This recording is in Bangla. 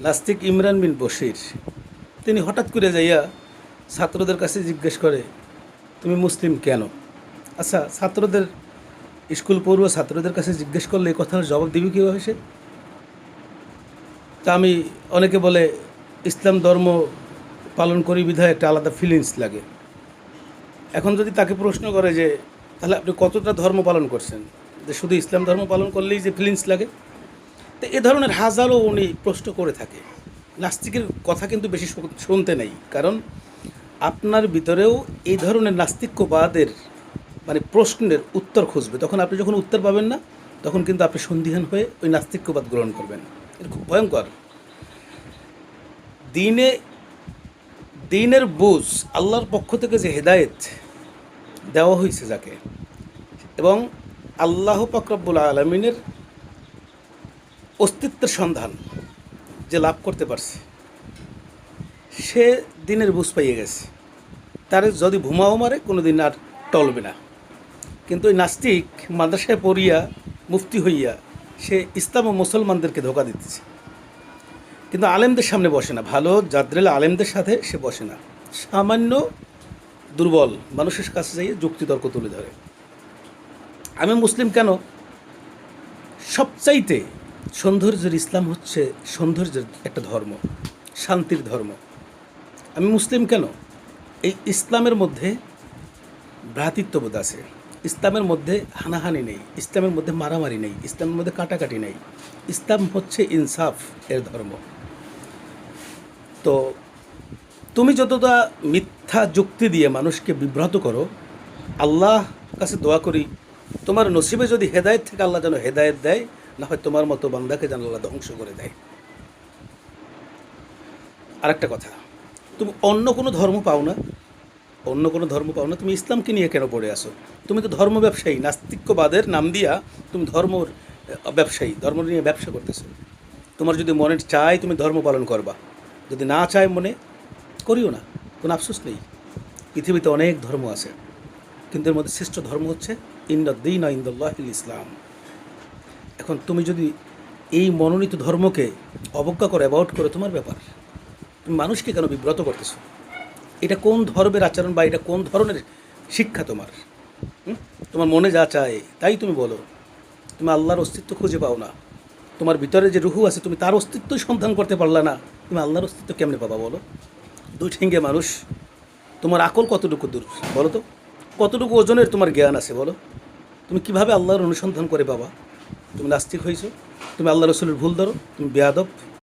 নাস্তিক ইমরান বিন বশির। তিনি হঠাৎ করে যাইয়া ছাত্রদের কাছে জিজ্ঞেস করে, তুমি মুসলিম কেন? আচ্ছা ছাত্রদের, স্কুল পড়ুয়া ছাত্রদের কাছে জিজ্ঞেস করলে এই কথার জবাব দিবি কীভাবে সে? তা আমি, অনেকে বলে, ইসলাম ধর্ম পালন করি বিধায় একটা আলাদা ফিলিংস লাগে। এখন যদি তাকে প্রশ্ন করে যে, তাহলে আপনি কতটা ধর্ম পালন করছেন? যে শুধু ইসলাম ধর্ম পালন করলেই যে ফিলিংস লাগে? তো এ ধরনের হাজারও উনি প্রশ্ন করে থাকে। নাস্তিকের কথা কিন্তু বেশি শুনতে নেই। কারণ আপনার ভিতরেও এই ধরনের নাস্তিক্যবাদের মানে প্রশ্নের উত্তর খুঁজবে। তখন আপনি যখন উত্তর পাবেন না, তখন কিন্তু আপনি সন্দিহান হয়ে ওই নাস্তিক্যবাদ গ্রহণ করবেন। এটা খুব ভয়ঙ্কর। দিনে, দিনের বুঝ আল্লাহর পক্ষ থেকে যে হেদায়েত দেওয়া হয়েছে যাকে, এবং আল্লাহ পাকরব্বুল আলমিনের অস্তিত্বের সন্ধান যে লাভ করতে পারছে। সে দিনের বুঝ পাইয়ে গেছে। তার যদি ভুমাও মারে কোনো দিন আর টলবে না। কিন্তু ওই নাস্তিক মাদ্রাসায় পড়িয়া মুফতি হইয়া সে ইসলাম ও মুসলমানদেরকে ধোকা দিতেছে। কিন্তু আলেমদের সামনে বসে না। ভালো জাদ্রেল আলেমদের সাথে সে বসে না। সামান্য দুর্বল মানুষের কাছে যাইয়ে যুক্তিতর্ক তুলে ধরে। আমি মুসলিম কেন? সবচাইতে সৌন্দর্যের ইসলাম হচ্ছে সৌন্দর্যের একটা ধর্ম, শান্তির ধর্ম। আমি মুসলিম কেন? এই ইসলামের মধ্যে ভ্রাতৃত্ববোধ আছে। ইসলামের মধ্যে হানাহানি নেই, ইসলামের মধ্যে মারামারি নেই, ইসলামের মধ্যে কাটাকাটি নেই। ইসলাম হচ্ছে ইনসাফ এর ধর্ম। তো তুমি যতটা মিথ্যা যুক্তি দিয়ে মানুষকে বিভ্রান্ত করো, আল্লাহ কাছে দোয়া করি, তোমার নসিবে যদি হেদায়েত থেকে, আল্লাহ যেন হেদায়েত দেয় না হয় তোমার মতো বান্দাকে আল্লাহ ধ্বংস করে দেয়। আরেকটা কথা, তুমি অন্য কোনো ধর্ম পাও না? অন্য কোনো ধর্ম পাও না? তুমি ইসলামকে নিয়ে কেন পড়ে আসো তুমি তো ধর্ম ব্যবসায়ী, নাস্তিক্যবাদের নাম দিয়া তুমি ধর্মর ব্যবসায়ী, ধর্ম নিয়ে ব্যবসা করতেছো। তোমার যদি মনে চায় তুমি ধর্ম পালন করবা, যদি না চায় মনে করিও না, কোনো আফসোস নেই। পৃথিবীতে অনেক ধর্ম আছে, কিন্তু এর মধ্যে শ্রেষ্ঠ ধর্ম হচ্ছে ইন্দিন ইন্দুল্লাহিল ইসলাম। এখন তুমি যদি এই মনোনীত ধর্মকে অবজ্ঞা করে অ্যাবাউট করে, তোমার ব্যাপার, তুমি মানুষকে কেন বিব্রত করতেছো? এটা কোন ধর্মের আচরণ বা এটা কোন ধরনের শিক্ষা তোমার? তোমার মনে যা চায়, তাই তুমি বলো। তুমি আল্লাহর অস্তিত্ব খুঁজে পাও না। তোমার ভিতরে যে রুহু আছে, তুমি তার অস্তিত্বই সন্ধান করতে পারলা না। তুমি আল্লাহর অস্তিত্ব কেমনে পাবা বলো? দুই ঠেঙ্গে মানুষ, তোমার আকল কতটুকু দূর, বলো তো? কতটুকু ওজনের তোমার জ্ঞান আছে, বলো? তুমি কীভাবে আল্লাহর অনুসন্ধান করে পাবা? তুমি নাস্তিক হয়েছো। তুমি আল্লাহ রসুলের ভুল ধরো তুমি বেয়াদব।